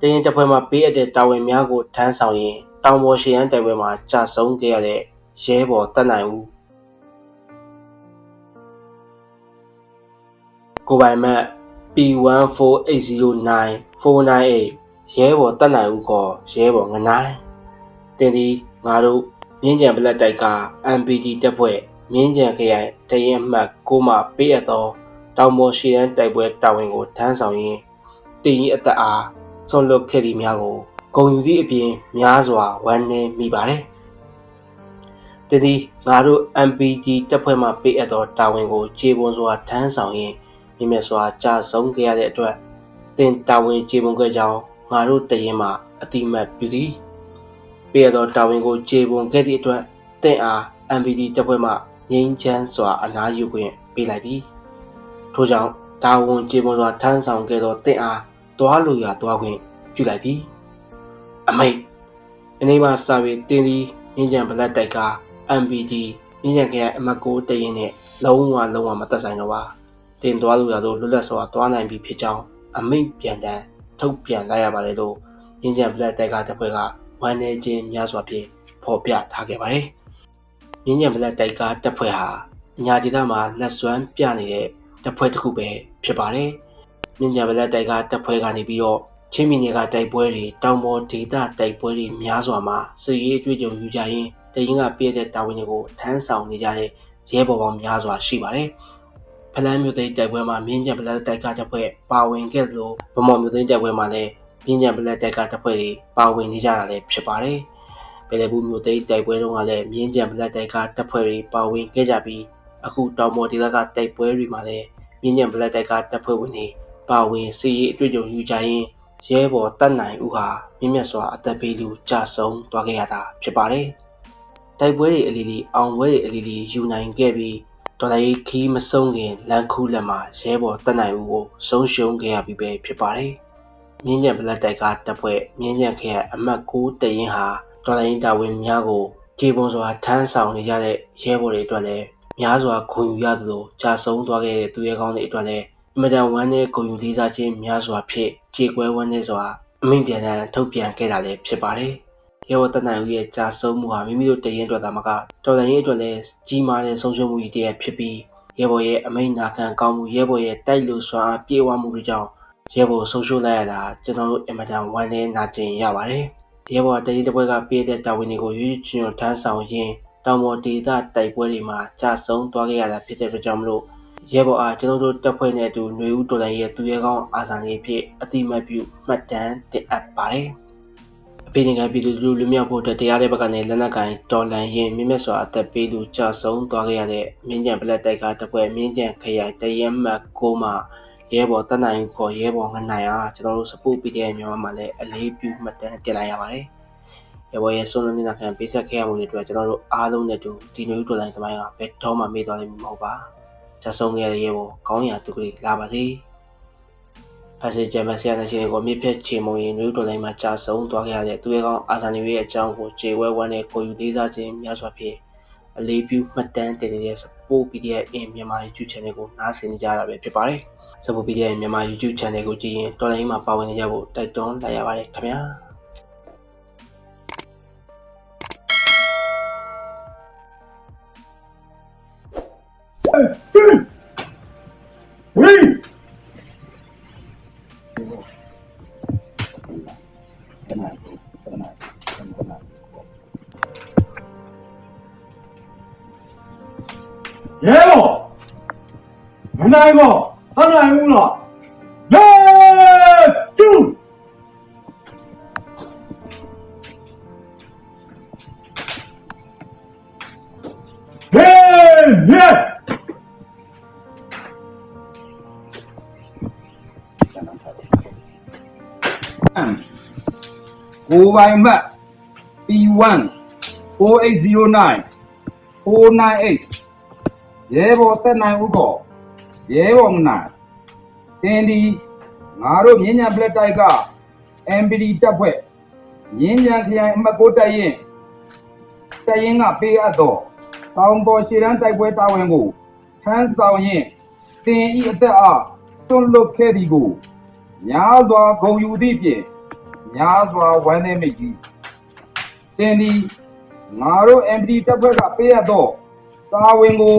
တရင်တစ်ဖွဲ့မှပေးအပ်တဲ့တာဝန်များကိုထမ်းဆောင်ရင်းတောင်ပေါ်ရှေ့ရန်တိုက်ပွဲမှာကြာဆုံးခဲ့ရတဲ့ရဲဘော်တက်နိုင်ဦးကိုပိုင်မတ် P14809 ရဲဘော်တက်နိုင်ဦးခေါ်ရဲဘော်ငနိုင်တင်ဒီငါတို့မြင်းကြံပလက်တိုက်က MPD တပ်ဖွဲ့မြင်းကြံခရိုင်တရင်အမှတ်6မှပေးအပ်သောတောင်ပေါ်ရှေ့ရန်တိုက်ပွဲတာဝန်ကိုထမ်းဆောင်ရင်းတင်ဤအသက်အား ဆွန့်လွတ်ခဲ့သည့်များကိုဂုံယူသည့်အပြင်များစွာဝမ်းနည်းမိပါတယ်။တတိငါတို့ MPG တပ်ဖွဲ့မှပေးအပ်သောတာဝန်ကိုခြေပွန်စွာထမ်းဆောင်ရင်းမြင့်မြတ်စွာကြာဆုံးခဲ့ရတဲ့အတွက်တင်တာဝန်ခြေပွန်ခဲ့ကြောင်းငါတို့တရင်မှအတိမတ်ပြုသည်။ပေးအပ်သောတာဝန်ကိုခြေပွန်ခဲ့သည့်အတွက်တင့်အား MPD တပ်ဖွဲ့မှငြိမ်းချမ်းစွာအနားယူခွင့်ပေးလိုက်သည်။ထို့ကြောင့်တာဝန်ခြေပွန်စွာထမ်းဆောင်ခဲ့သောတင့်အား တွားလိုရာတွားခွင့်ပြုလိုက်သည်အမိတ်အနေမှာစာပေတင်းသည်မြင်းကြံဘလက်တိုက်က MPD မြင်းကြံခရိုင်အမတ်ကိုတရင်နဲ့လုံးဝလုံးဝမသက်ဆိုင်တော့ပါတင်သွားလို့ရတော့လွတ်လပ်စွာသွားနိုင်ပြီဖြစ်ကြောင်းအမိတ်ပြန်တန်းထုတ်ပြန်လိုက်ရပါတယ်လို့မြင်းကြံဘလက်တိုက်ကတပွဲကဝမ်းနေခြင်းများစွာဖြင့်ဖော်ပြထားခဲ့ပါတယ်မြင်းကြံဘလက်တိုက်ကတပွဲဟာညာဒေသမှာလက်စွမ်းပြနေတဲ့တပွဲတစ်ခုပဲဖြစ်ပါတယ် မြင်းကြံဘလက်တိုက်ကတပွဲကနေပြီးတော့ချင်းမီနယ်ကတိုက်ပွဲတွေတောင်ပေါ်ဒေသတိုက်ပွဲတွေများစွာမှာစစ်ရေးအတွေ့အကြုံယူကြရင်းတရင်ကပြည့်တဲ့တာဝန်တွေကိုထမ်းဆောင်နေကြတဲ့ရဲဘော်ပေါင်းများစွာရှိပါတယ်။ဖလန်းမြို့သိမ်းတိုက်ပွဲမှာမြင်းကြံပလက်တိုက်ကတပ်ဖွဲ့ပါဝင်ခဲ့သလိုဗမော်မြို့သိမ်းတိုက်ပွဲမှာလည်းမြင်းကြံပလက်တိုက်ကတပ်ဖွဲ့တွေပါဝင်နေကြတာလည်းဖြစ်ပါတယ်။ပယ်လဘူးမြို့သိမ်းတိုက်ပွဲတုန်းကလည်းမြင်းကြံပလက်တိုက်ကတပ်ဖွဲ့တွေပါဝင်ခဲ့ကြပြီးအခုတောင်ပေါ်ဒေသကတိုက်ပွဲတွေမှာလည်းမြင်းကြံပလက်တိုက်ကတပ်ဖွဲ့ဝင်တွေ ပါဝင်စီရေးအတွေ့အကြုံယူကြရင်းရဲဘော်တက်နိုင်ဦးဟာမြင့်မြတ်စွာအသက်ပေးလူကြဆုံးသွားခဲ့ရတာဖြစ်ပါတယ်။တိုက်ပွဲတွေအလီလီအောင်ပွဲတွေအလီလီယူနိုင်ခဲ့ပြီးတော်လိုင်းခီးမဆုံးခင်လန်ခူးလက်မှာရဲဘော်တက်နိုင်ဦးကိုဆုံးရှုံးခဲ့ရပြီးပဲဖြစ်ပါတယ်။မြင်းညံဘလက်တိုက်ကတပ်ဖွဲ့မြင်းညံခရိုင်အမှတ်6တရင်ဟာတော်လိုင်းတာဝန်များကိုခြေပွန်စွာထမ်းဆောင်နေကြတဲ့ရဲဘော်တွေအတွက်လည်းများစွာခွန်ယူရသလိုကြာဆုံးသွားခဲ့တဲ့သူရဲကောင်းတွေအတွက်လည်း အမတန်ဝမ်းနည်းဂုဏ်ယူလေးစားခြင်းများစွာဖြင့်ကြေကွဲဝမ်းနည်းစွာအမိန့်ပြန်တမ်းထုတ်ပြန်ခဲ့တာလည်းဖြစ်ပါတယ်။ရဲဘော်တနန်ဦးရဲ့ကြာဆုံးမှုဟာမိမိတို့တရင်အတွက်သာမကတော်လှန်ရေးအတွက်လည်းကြီးမားတဲ့ဆုံးရှုံးမှုကြီးတစ်ရပ်ဖြစ်ပြီးရဲဘော်ရဲ့အမိန့်နာခံကောင်းမှုရဲဘော်ရဲ့တိုက်လို့စွာပြေဝမှုတွေကြောင့်ရဲဘော်ဆုံးရှုံးလိုက်ရတာကျွန်တော်တို့အမတန်ဝမ်းနည်းနာကျင်ရပါတယ်။ရဲဘော်တရင်တစ်ပွဲကပေးတဲ့တာဝန်တွေကိုရွေးချယ်ထမ်းဆောင်ရင်းတောင်ပေါ်ဒေသတိုက်ပွဲတွေမှာကြာဆုံးသွားခဲ့ရတာဖြစ်တဲ့အတွက်ကြောင့်မလို့ ရဲဘော်အားကျွန်တော်တို့တပ်ဖွဲ့နဲ့အတူຫນွေဦးတော်လိုင်းရဲ့သူရဲကောင်းအာဇာနည်ဖြစ်အတိမတ်ပြုမှတ်တမ်းတင်အပ်ပါတယ်။အဖေနိုင်ငံပြည်သူလူလူမြောက်ဖို့အတွက်တရားတဲ့ဘက်ကနေလက်နက်ကင်တော်လန်ရင်မြင့်မြတ်စွာအသက်ပေးသူကြာဆုံးသွားခဲ့ရတဲ့မြင်းကြံပလက်တိုက်ကတပ်ဖွဲ့မြင်းကြံခရိုင်တရက်မှတ်6မှာရဲဘော်တနိုင်ခေါ်ရဲဘော်ငနိုင်အားကျွန်တော်တို့စပုတ်ပြီးတဲ့မြန်မာမှာလည်းအလေးပြုမှတ်တမ်းတင်လိုက်ရပါတယ်။ရဲဘော်ရဲ့ဆုံးလုံးနေတာခံပေးဆက်ခဲ့ရမှုတွေအတွက်ကျွန်တော်တို့အားလုံးနဲ့တူဒီနွေဦးတော်လိုင်းတမိုင်းကဘယ်တော့မှမေ့သွားလိမ့်မဟုတ်ပါ။ ကြဆုံးခဲ့တဲ့ရေပေါ်ကောင်းရာသူကလေးလာပါစေဖက်စီဂျမဆရာနဲ့ရှင်ကိုမြစ်ဖြတ်ချေမုံရင်နွေဦးတော်လိုင်းမှာကြာဆုံးသွားခဲ့ရတဲ့သူရဲ့ကောင်းအာဇာနည်ရဲ့အကြောင်းကိုခြေဝဲဝမ်းနဲ့ကိုယူသေးစားခြင်းများစွာဖြင့်အလေးပြုမှတ်တမ်းတင်နေတဲ့ Support PDF in မြန်မာ YouTube Channel ကိုနားဆင်ကြရတာပဲဖြစ်ပါတယ်။ Support PDF မြန်မာ YouTube Channel ကိုကြည့်ရင်တော်လိုင်းမှာပါဝင်နေကြဖို့တိုက်တွန်းလိုက်ရပါတယ်ခင်ဗျာ။ ရဲဘော်မနိုင်ဘောဟမ်းနိုင်ဘူးလားရဲကျူဟေးရဲ ကိုပိုင်မတ် P1 4809 498ရဲဘော်တက်နိုင်ဦးခေါ်ရဲဘော်မနိုင်တင်းဒီငါတို့မြင်းညာပလက်တိုက်က MPD တပ်ဖွဲ့မြင်းညာခရိုင်အမှတ်6တပ်ရင်တပ်ရင်ကပေးအပ်သောတောင်ပေါ်ရှေ့တန်းတိုက်ပွဲတာဝန်ကိုထမ်းဆောင်ရင်တင်ဤအသက်အားတွန်းလွတ်ခဲ့သည်ကိုညာစွာဂုံယူသည့်ဖြင့် များစွာဝမ်းနည်းမိကြီးတင်ဒီငါတို့ MPD တပ်ဖွဲ့ကပေးရတော့တာဝန်ကို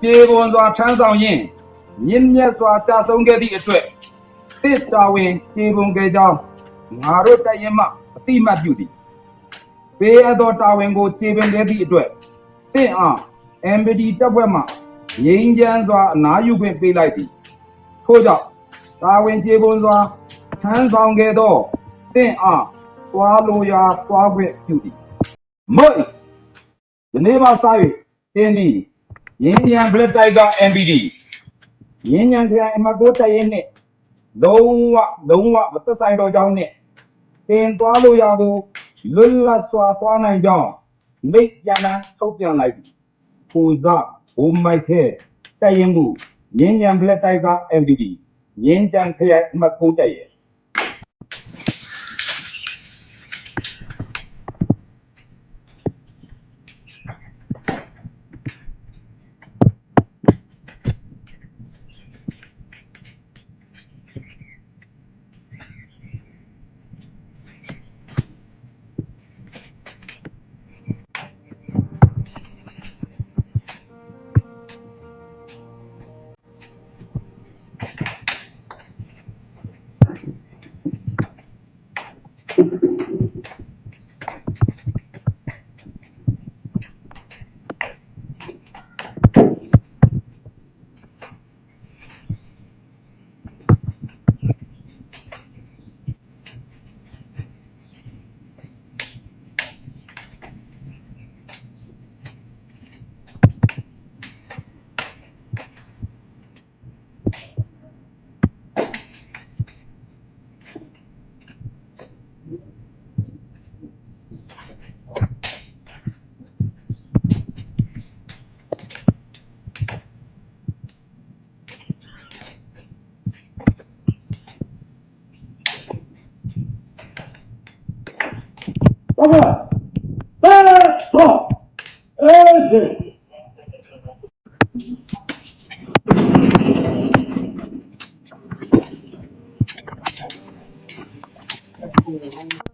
ခြေပွန်စွာထမ်းဆောင်ရင်းမြင့်မြတ်စွာကြာဆုံးခဲ့သည့်အတွက်တစ်တာဝန်ခြေပွန်ခဲ့ကြောင်းငါတို့တပ်ရင်မှအတိမတ်ပြုသည်ပေးရသောတာဝန်ကိုခြေပွန်ခဲ့သည့်အတွက်တင့်အား MPD တပ်ဖွဲ့မှငြိမ်းချမ်းစွာအနားယူခွင့်ပေးလိုက်သည်ထို့ကြောင့်တာဝန်ကျေပွန်စွာထမ်းဆောင်ခဲ့သော တင့်အားသွားလိုရာသွားခွင့်ပြုသည်မွတ်ဒီနေ့မှစ၍တင်းဒီရင်းရန်ဘလက်တိုက်က MPD ရင်းရန်ခရိုင်အမတ်ကိုတရင်နှင့်လုံးဝလုံးဝမသက်ဆိုင်တော့ကြောင်းနှင့်တင်သွားလိုရာကိုလွတ်လပ်စွာသွားနိုင်ကြောင်းမိတ်ပြန်နှံထုတ်ပြန်လိုက်သည်ပူဇဘုံမိုက်ခဲတရင်မှုရင်းရန်ဘလက်တိုက်က MPD ရင်းကြံခရိုင်အမတ်ကိုတရ င် Baba! Baba! Stop! Hey!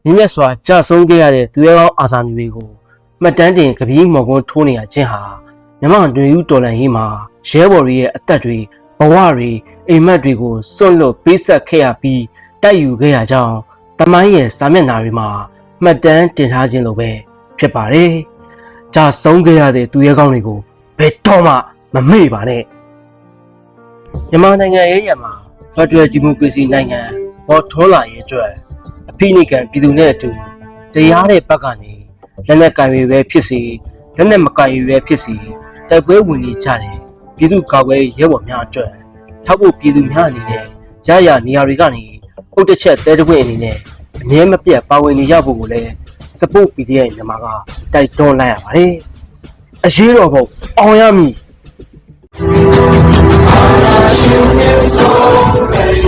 မြင့်မြတ်စွာကြာဆုံးခဲ့ရတဲ့သူရဲကောင်းအာဇာနည်တွေကိုမှတ်တမ်းတင်ကပီးမော်ကွန်းထိုးနေရခြင်းဟာမြမတွင်ယူတော်လန်ရေးမှာရဲဘော်တွေရဲ့အသက်တွေဘဝတွေအိမ်မက်တွေကိုစွန့်လွတ်ပေးဆက်ခဲ့ရပြီးတိုက်ယူခဲ့ရကြောင်းတမိုင်းရဲ့စာမျက်နှာတွေမှာ မှတ်တမ်းတင်ထားခြင်းလိုပဲဖြစ်ပါတယ်။ကြာဆုံးခဲ့ရတဲ့သူရဲကောင်းတွေကိုဘယ်တော့မှမမေ့ပါနဲ့။မြန်မာနိုင်ငံရဲ့ရမှာ Federal Democracy နိုင်ငံပေါ်ထွန်းလာရေးအတွက်အဖိနိကံပြည်သူနဲ့အတူတရားတဲ့ဘက်ကနေလက်နက်ကင်ရွေပဲဖြစ်စီလက်နက်မကင်ရွေပဲဖြစ်စီတိုက်ပွဲဝင်နေကြတယ်ပြည်သူကာကွယ်ရေးရဲဘော်များအတွက်ထောက်ဖို့ပြည်သူများအနေနဲ့ရရနေရာတွေကနေအုတ်တစ်ချက်တဲတပွင့်အနေနဲ့ အမြဲမပြတ်ပါဝင်နေရဖို့ကိုလည်း support PDF ရဲ့မြန်မာကတိုက်တွန်းလိုက်ရပါတယ်။အရေးတော်ပုံအောင်ရမည် Thank you.